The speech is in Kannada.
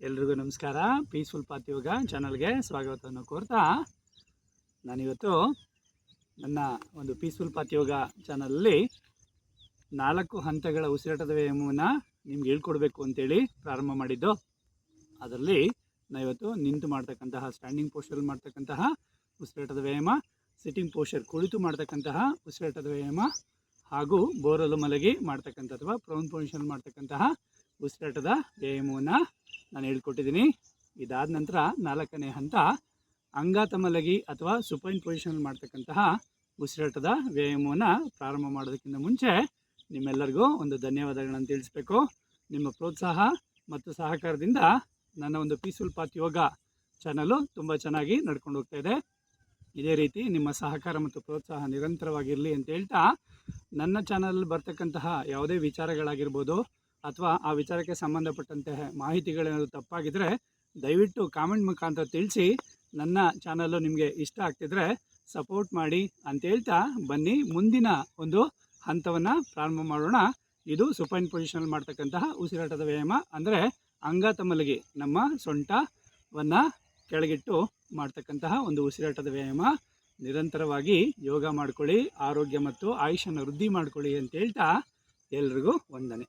ಎಲ್ರಿಗೂ ನಮಸ್ಕಾರ. ಪೀಸ್ಫುಲ್ ಪಾತ್ ಯೋಗ ಚಾನಲ್ಗೆ ಸ್ವಾಗತವನ್ನು ಕೋರ್ತಾ ನಾನಿವತ್ತು ನನ್ನ ಒಂದು ಪೀಸ್ಫುಲ್ ಪಾತ್ ಯೋಗ ಚಾನಲಲ್ಲಿ ನಾಲ್ಕು ಹಂತಗಳ ಉಸಿರಾಟದ ವ್ಯಾಯಾಮವನ್ನು ನಿಮ್ಗೆ ಹೇಳ್ಕೊಡ್ಬೇಕು ಅಂತೇಳಿ ಪ್ರಾರಂಭ ಮಾಡಿದ್ದು. ಅದರಲ್ಲಿ ನಾವಿವತ್ತು ನಿಂತು ಮಾಡ್ತಕ್ಕಂತಹ ಸ್ಟ್ಯಾಂಡಿಂಗ್ ಪೋಸ್ಟರ್ ಮಾಡ್ತಕ್ಕಂತಹ ಉಸಿರಾಟದ ವ್ಯಾಯಾಮ ಸಿಟ್ಟಿಂಗ್ ಪೋಸ್ಟರ್ ಕುಳಿತು ಮಾಡ್ತಕ್ಕಂತಹ ಉಸಿರಾಟದ ವ್ಯಾಯಾಮ ಹಾಗೂ ಬೋರಲು ಮಲಗಿ ಮಾಡ್ತಕ್ಕಂಥ ಅಥವಾ ಪ್ರೌನ್ ಪೊಸಿಷನ್ ಮಾಡ್ತಕ್ಕಂತಹ ಉಸಿರಾಟದ ವ್ಯಾಯಾಮವನ್ನು ನಾನು ಹೇಳ್ಕೊಟ್ಟಿದ್ದೀನಿ. ಇದಾದ ನಂತರ ನಾಲ್ಕನೇ ಹಂತ ಅಂಗಾತ ಮಲಗಿ ಅಥವಾ ಸುಪೈನ್ ಪೊಸಿಷನ್ ಮಾಡ್ತಕ್ಕಂತಹ ಉಸಿರಾಟದ ವ್ಯಾಯಾಮವನ್ನು ಪ್ರಾರಂಭ ಮಾಡೋದಕ್ಕಿಂತ ಮುಂಚೆ ನಿಮ್ಮೆಲ್ಲರಿಗೂ ಒಂದು ಧನ್ಯವಾದಗಳನ್ನು ತಿಳಿಸ್ಬೇಕು. ನಿಮ್ಮ ಪ್ರೋತ್ಸಾಹ ಮತ್ತು ಸಹಕಾರದಿಂದ ನನ್ನ ಒಂದು ಪೀಸ್ಫುಲ್ ಪಾತ್ ಯೋಗ ಚಾನಲು ತುಂಬ ಚೆನ್ನಾಗಿ ನಡ್ಕೊಂಡು ಹೋಗ್ತಾ ಇದೆ. ಇದೇ ರೀತಿ ನಿಮ್ಮ ಸಹಕಾರ ಮತ್ತು ಪ್ರೋತ್ಸಾಹ ನಿರಂತರವಾಗಿರಲಿ ಅಂತ ಹೇಳ್ತಾ ನನ್ನ ಚಾನಲ್ ಬರ್ತಕ್ಕಂತಹ ಯಾವುದೇ ವಿಚಾರಗಳಾಗಿರ್ಬೋದು ಅಥವಾ ಆ ವಿಚಾರಕ್ಕೆ ಸಂಬಂಧಪಟ್ಟಂತೆ ಮಾಹಿತಿಗಳೇನಾದರೂ ತಪ್ಪಾಗಿದ್ದರೆ ದಯವಿಟ್ಟು ಕಾಮೆಂಟ್ ಮುಖಾಂತರ ತಿಳಿಸಿ. ನನ್ನ ಚಾನಲ್ಲು ನಿಮಗೆ ಇಷ್ಟ ಆಗ್ತಿದ್ರೆ ಸಪೋರ್ಟ್ ಮಾಡಿ ಅಂತ ಹೇಳ್ತಾ ಬನ್ನಿ. ಮುಂದಿನ ಒಂದು ಹಂತವನ್ನು ಪ್ರಾರಂಭ ಮಾಡೋಣ. ಇದು ಸುಪೈನ್ ಪೊಸಿಷನಲ್ಲಿ ಮಾಡ್ತಕ್ಕಂತಹ ಉಸಿರಾಟದ ವ್ಯಾಯಾಮ ಅಂದರೆ ಅಂಗ ಮಲಗಿ ನಮ್ಮ ಸೊಂಟವನ್ನು ಕೆಳಗಿಟ್ಟು ಮಾಡ್ತಕ್ಕಂತಹ ಒಂದು ಉಸಿರಾಟದ ವ್ಯಾಯಾಮ. ನಿರಂತರವಾಗಿ ಯೋಗ ಮಾಡ್ಕೊಳ್ಳಿ, ಆರೋಗ್ಯ ಮತ್ತು ಆಯುಷನ್ನು ವೃದ್ಧಿ ಮಾಡ್ಕೊಳ್ಳಿ ಅಂತ ಹೇಳ್ತಾ ಎಲ್ರಿಗೂ ವಂದನೆ.